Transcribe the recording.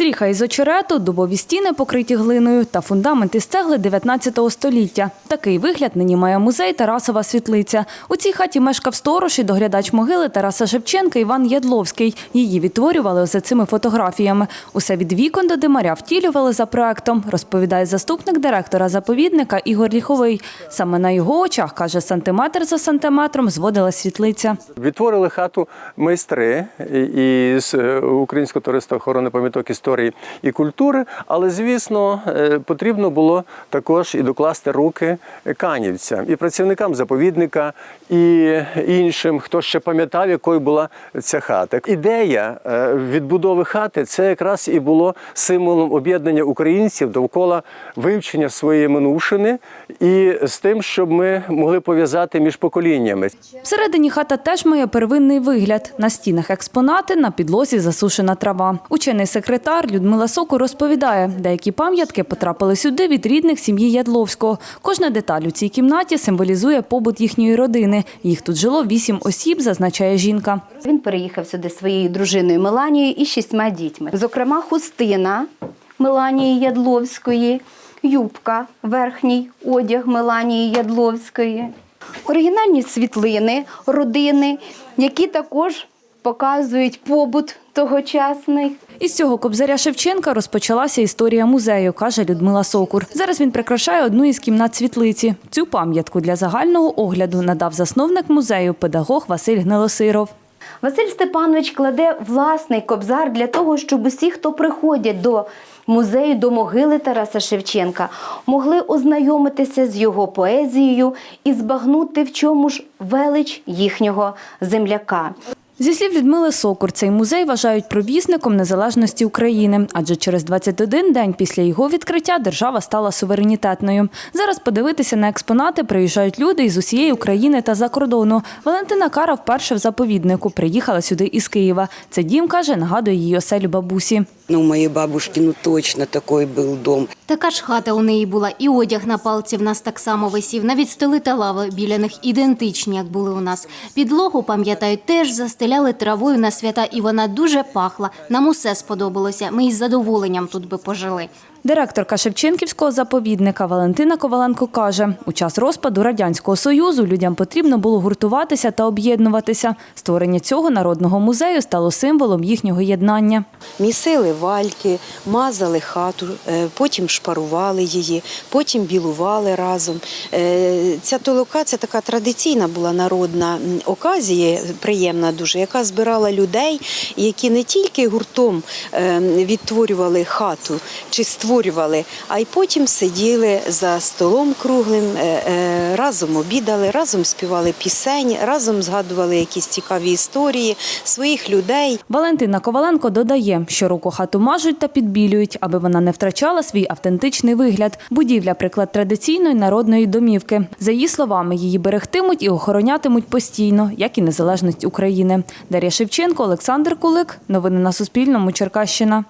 Стріха із очерету, дубові стіни покриті глиною та фундамент із цегли 19 століття. Такий вигляд нині має музей Тарасова світлиця. У цій хаті мешкав сторож і доглядач могили Тараса Шевченка Іван Ядловський. Її відтворювали за цими фотографіями. Усе від вікон до димаря втілювали за проектом, розповідає заступник директора заповідника Ігор Ліховий. Саме на його очах, каже, сантиметр за сантиметром зводила світлиця. Відтворили хату майстри із е, Українського товариства охорони пам'яток історії і культури, але звісно е, потрібно було також і докласти руки канівцям, і працівникам заповідника, і іншим, хто ще пам'ятав, якою була ця хата. Ідея е, відбудови хати це якраз і було символом об'єднання українців довкола вивчення своєї минувшини і з тим, щоб ми могли пов'язати між поколіннями. Всередині хата теж має первинний вигляд. На стінах експонати, на підлозі засушена трава. Учений секретар Людмила Соку розповідає, деякі пам'ятки потрапили сюди від рідних сім'ї Ядловського. Кожна деталь у цій кімнаті символізує побут їхньої родини. Їх тут жило вісім осіб, зазначає жінка. Він переїхав сюди своєю дружиною Меланією і шістьма дітьми. Зокрема, хустина Меланії Ядловської, юбка, верхній одяг Меланії Ядловської, оригінальні світлини родини, які також показують побут тогочасний. Із цього кобзаря Шевченка розпочалася історія музею, каже Людмила Сокур. Зараз він прикрашає одну із кімнат світлиці. Цю пам'ятку для загального огляду надав засновник музею, педагог Василь Гнилосиров. Василь Степанович кладе власний кобзар для того, щоб усі, хто приходять до музею, до могили Тараса Шевченка, могли ознайомитися з його поезією і збагнути в чому ж велич їхнього земляка. Зі слів Людмили Сокур, цей музей вважають провісником незалежності України, адже через 21 день після його відкриття держава стала суверенітетною. Зараз подивитися на експонати приїжджають люди із усієї України та за кордону. Валентина Кара вперше в заповіднику приїхала сюди із Києва. Це дім каже, нагадує її оселю бабусі. Ну, у моей бабушки, ну точно такой был дом. Така ж хата у неї була, і одяг на палці в нас так само висів. Навіть столи та лави біля них ідентичні, як були у нас. Підлогу, пам'ятаю, теж застеляли травою на свята, і вона дуже пахла. Нам усе сподобалося. Ми із задоволенням тут би пожили. Директорка Шевченківського заповідника Валентина Коваленко каже, у час розпаду Радянського Союзу людям потрібно було гуртуватися та об'єднуватися. Створення цього народного музею стало символом їхнього єднання. Місили вальки, мазали хату, е, потім шпарували її, потім білували разом. Е, Ця толока це така традиційна була народна оказія, приємна дуже, яка збирала людей, які не тільки гуртом е, відтворювали хату чи створювали, а й потім сиділи за столом круглим, е, е, разом обідали, разом співали пісень, разом згадували якісь цікаві історії своїх людей. Валентина Коваленко додає, що року хату мажуть та підбілюють, аби вона не втрачала свій автентичний вигляд. Будівля – приклад традиційної народної домівки. За її словами, її берегтимуть і охоронятимуть постійно, як і незалежність України. Дар'я Шевченко, Олександр Кулик. Новини на Суспільному. Черкащина.